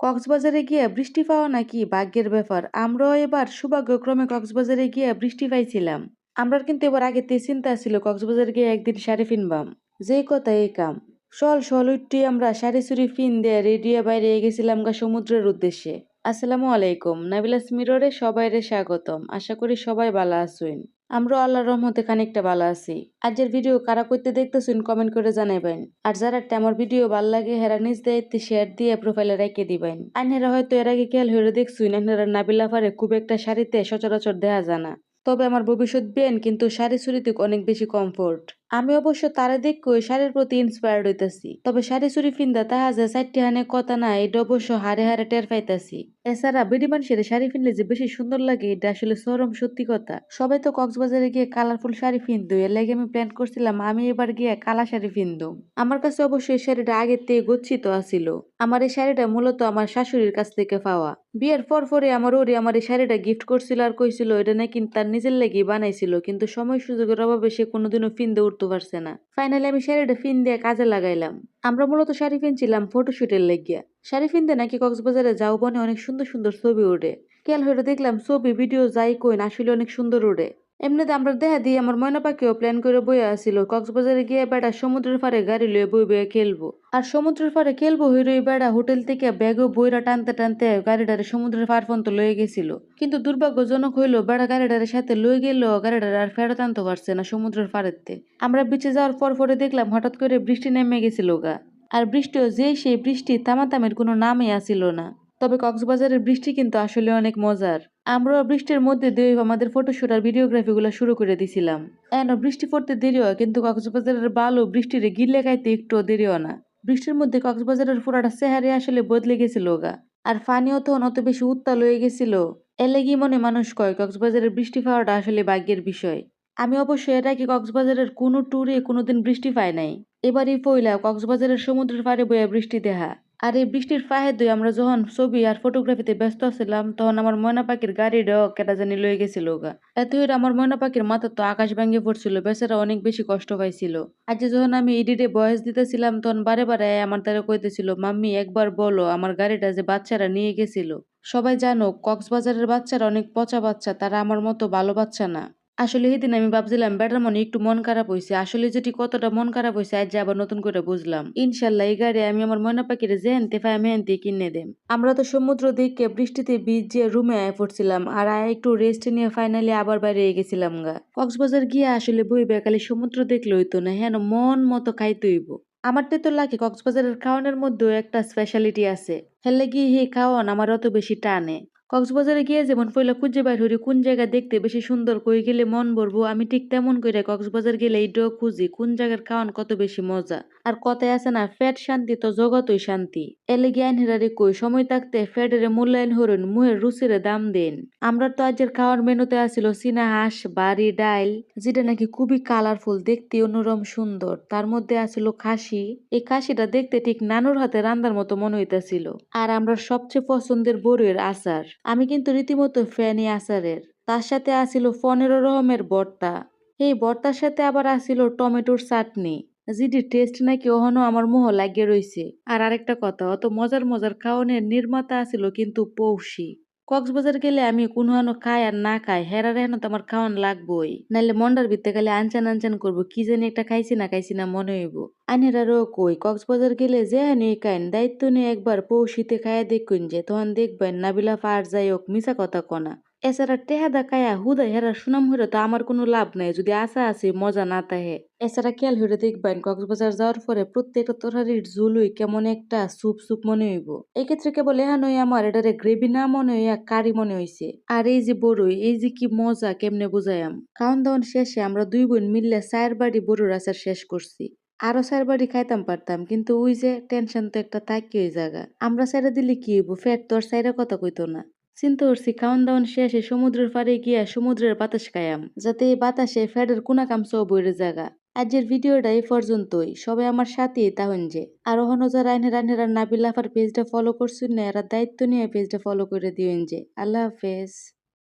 কক্সবাজারে গিয়ে বৃষ্টি পাওয়া নাকি ভাগ্যের ব্যাপার? আমরাও এবার সৌভাগ্যক্রমে কক্সবাজারে গিয়ে বৃষ্টি পাইছিলাম। আমরা কিন্তু এবার আগে তে চিন্তা ছিল কক্সবাজার গিয়ে একদিন শাড়ি ফিনবাম যেই কথা এই কাম। সল সল উঠটি আমরা শাড়ি চুরি ফিন দিয়ে রেডিয়ে বাইরে গেছিলাম গা সমুদ্রের উদ্দেশ্যে। আসসালামু আলাইকুম, নাবিলাস মিররে সবাইরে স্বাগতম। আশা করি সবাই ভালো আছেন। আমরা আল্লাহর রহমতে খানিকটা ভালো আছি। আজের ভিডিও কারা করতে দেখতেছেন কমেন্ট করে জানাবেন। আর যারা আমার ভিডিও ভালো লাগে, হেরা নিজ দায়িত্বে শেয়ার দিয়ে প্রোফাইলে রেখে দিবেন। আইনেরা হয়তো এর আগে খেয়াল হয়ে দেখছুন আইনেরা নাবিলা লাফারে খুব একটা শাড়িতে সচরাচর দেয়া জানা তবে আমার ভবিষ্যৎ বেন, কিন্তু শাড়ি চুরিতে অনেক বেশি কমফোর্ট আমি অবশ্য তারা দেখে শাড়ির প্রতি ইন্সপায়ার্ড হইতাছি। তবে শাড়ি চুরি ফিন্দা তাহা যে চারটি হানে কথা না, এটা অবশ্য হারে হারে টের পাইতাছি। এছাড়া বেডি মানুষের শাড়ি ফিনলে যে বেশি সুন্দর লাগে, এটা আসলে চরম সত্যি কথা। সবাই তো কক্সবাজারে গিয়ে কালারফুল শাড়ি ফিনদো এর লাগে আমি প্ল্যান করছিলাম আমি এবার গিয়ে কালা শাড়ি ফিনদো আমার কাছে অবশ্যই এই শাড়িটা আগের থেকে গচ্ছিত আসিল আমার এই শাড়িটা মূলত আমার শাশুড়ির কাছ থেকে পাওয়া। বিয়ের পর পরে আমার ওরি আমার এই শাড়িটা গিফট করছিল আর কইছিল, এটা নাকি তার নিজের লেগে বানাইছিল, কিন্তু সময় সুযোগের অভাবে সে কোনোদিনও ফিনদে উঠতে পারছে না। ফাইনালি আমি শাড়িটা ফিন দিয়ে কাজে লাগাইলাম। আমরা মূলত শাড়ি ফিনছিলাম ফটোশুটের লেগিয়া। শাড়ি ফিনতে নাকি কক্সবাজারে যাও বনে অনেক সুন্দর সুন্দর ছবি ওঠে। খেয়াল হয়ে দেখলাম ছবি ভিডিও যাই কইন আসলে অনেক সুন্দর ওঠে। এমনিতে আমরা দেখা দিই আমার ময়না পাখিও প্ল্যান করে বইয়া আসিল কক্সবাজারে গিয়ে বেড়া সমুদ্রের পাড়ে গাড়ি লয়ে বই বইয়ে খেলব। আর সমুদ্রের পাড়ে খেলব হইরই বেড়া হোটেল থেকে ব্যাগও বইরা টানতে টানতে গাড়িটারে সমুদ্রের পাড় পর্যন্ত লয়ে গেছিল। কিন্তু দুর্ভাগ্যজনক হইল বেড়া গাড়িটারে সাথে লয়ে গেল গাড়িটারে আর ফেরত আনতে পারছে না সমুদ্রের পাড়েতে আমরা বিচে যাওয়ার পর পরে দেখলাম হঠাৎ করে বৃষ্টি নেমে গেছিল গা। আর বৃষ্টিও যে সেই বৃষ্টি তামাতামের কোনো নামই আসিল না। তবে কক্সবাজারের বৃষ্টি কিন্তু আসলে অনেক মজার। আমরা বৃষ্টির মধ্যে দিয়ে আমাদের ফটোশুট আর ভিডিওগ্রাফিগুলো শুরু করে দিছিলাম। এন, বৃষ্টি পড়তে দেরি হয়, কিন্তু কক্সবাজারের বালু বৃষ্টির গিলে খাইতে একটু দেরিও না। বৃষ্টির মধ্যে কক্সবাজারের পুরাটা চেহারে আসলে বদলে গেছিল গা। আর ফানিও তখন অত বেশি উত্তাল হয়ে গেছিল। এলেগি মনে মানুষ কয়, কক্সবাজারের বৃষ্টি পাওয়াটা আসলে ভাগ্যের বিষয়। আমি অবশ্য এটা কি কক্সবাজারের কোনো ট্যুরে কোনোদিন বৃষ্টি পাই নাই। এবারই পইলা কক্সবাজারের সমুদ্রের পাড়ে বইয়া বৃষ্টি দেখা। আর এই বৃষ্টির ফাহে দুই, আমরা যখন ছবি আর ফটোগ্রাফিতে ব্যস্ত ছিলাম, তখন আমার ময়না পাখির গাড়িটাও কেটা জানি লয়ে গেছিল গা। এতই আমার ময়না পাখির মাথা তো আকাশ ভাঙ্গে পড়ছিল, বেচারা অনেক বেশি কষ্ট পাইছিল। আজ যখন আমি এডিটে বয়স দিতেছিলাম, তখন বারে বারে আমার দ্বারা কইতেছিল, মাম্মি, একবার বলো আমার গাড়িটা যে বাচ্চারা নিয়ে গেছিল। সবাই জানো কক্সবাজারের বাচ্চারা অনেক পচা বাচ্চা, তারা আমার মতো ভালো বাচ্চা না। আসলে সেদিন আমি ভাবছিলাম ব্যাটার মনে একটু মন খারাপ হয়েছে আসলে যেটি কতটা মন খারাপ হয়েছে আজ আবার নতুন করে বুঝলাম। ইনশাল্লাহ, এই গাড়ি আমি আমার ময়না পাখিরে যে আনতে পাই, আমি আনতে কিনে দেম। আমরা তো সমুদ্র দিকে বৃষ্টিতে বীজ যে রুমে আয় পড়ছিলাম, আর আয় একটু রেস্ট নিয়ে ফাইনালি আবার বাইরে গেছিলাম গা। কক্সবাজার গিয়ে আসলে বই বেকালে সমুদ্র দেখলে হইতো না হ্যাঁ মন মতো খাইতে হইব। আমার তো লাগে কক্সবাজারের খাওয়ানোর মধ্যেও একটা স্পেশালিটি আছে। হেলে গিয়ে হে খাওয়ান, আমার অত বেশি টানে। কক্সবাজারে গিয়ে যেমন পয়লা খুঁজে বাইর হরি কোন জায়গা দেখতে বেশি সুন্দর কই গেলে মন ভরবো, আমি ঠিক তেমন করে কক্সবাজার গেলে এইটাও খুঁজি, কোন জায়গার খাওয়ান কত বেশি মজা। আর কথায় আছে না, ফ্যাট শান্তি তো জগতই শান্তি। এলে জ্ঞান হেরারে কই, সময় থাকতে ফ্যাটের মূল্যায়ন হরুন, মুহের রুচিরে দাম দেন। আমরা তো আজের খাওয়ার মেনুতে আসিল চীনা হাঁস, বাড়ি, ডাইল, যেটা নাকি খুবই কালারফুল দেখতে অনুরম সুন্দর। তার মধ্যে আসিল খাসি। এই খাসিটা দেখতে ঠিক নানুর হাতে রান্দার মতো মনে হইতাছিল। আর আমরা সবচেয়ে পছন্দের বড়ের আচার। আমি কিন্তু রীতিমতো ফ্যানি আচারের। তার সাথে আসিল পনেরো রকমের বর্তা। এই বর্তার সাথে আবার আসিল টমেটোর চাটনি। যেটি টেস্ট নাকি ওহনো আমার মোহ লাগিয়ে রয়েছে আর আরেকটা কথা, অত মজার মজার খাওয়ানের নির্মাতা আসিল কিন্তু পৌষি। কক্সবাজার গেলে আমি কোনো হেন খাই আর না খাই হেরার হেন তো আমার খাওয়ান লাগবোই। নাহলে মন্ডার ভিতরে গেলে আনচান আনচান করব, কি জানি একটা খাইছি না খাইছি না মনে হইব। আনেরারও কই, কক্সবাজার গেলে যে এই কাইন দায়িত্ব নিয়ে একবার পৌষিতে খাইয়া দেখুন যে তখন দেখবেন নাবিলা ফার যাই হোক মিশা কথা কনা। এছাড়া টেহাদা কায়া হুদা হেরা সুনাম হইলে তো আমার কোনো লাভ নাই, যদি আশা আছে মজা না তাহে। এছাড়া খেয়াল হইলে দেখবেন, কক্সবাজার যাওয়ার পরে প্রত্যেকটা তরকারির ঝুলুই কেমন একটা সুপ সুপ মনে হইব। এক্ষেত্রে কেবল এহানই আমার এটারে গ্রেভি না মনে হইয়া কারি মনে হইছে। আর এই যে বড়ই, এই যে কি মজা, কেমনে বুঝাইম খাওয়ান দাওয়ান শেষে আমরা দুই বোন মিললে চায়ের বাড়ি বড়ুর আচার শেষ করছি। আরও চার বাড়ি খাইতাম পারতাম, কিন্তু ওই যে টেনশন তো একটা থাকি ওই জায়গা আমরা সাইডে দিলে কি হইব? ফ্যাট তো আর কথা কইতো না। চিন্তা করছি খাওয়ান দাওয়ান শেষে সমুদ্রের পাড়ে গিয়া সমুদ্রের বাতাস কায়াম যাতে এই বাতাসে ফ্যাডের কোনা কাম সব বইরে জায়গা আজের ভিডিওটা এই পর্যন্তই। সবাই আমার সাথে তাহন যে। আর ওহন যারা রাইনেরা নাবিল আফার পেজটা ফলো করছেন না, এরা দায়িত্ব নিয়ে পেজটা ফলো করে দিবেন যে। আল্লাহ হাফেজ।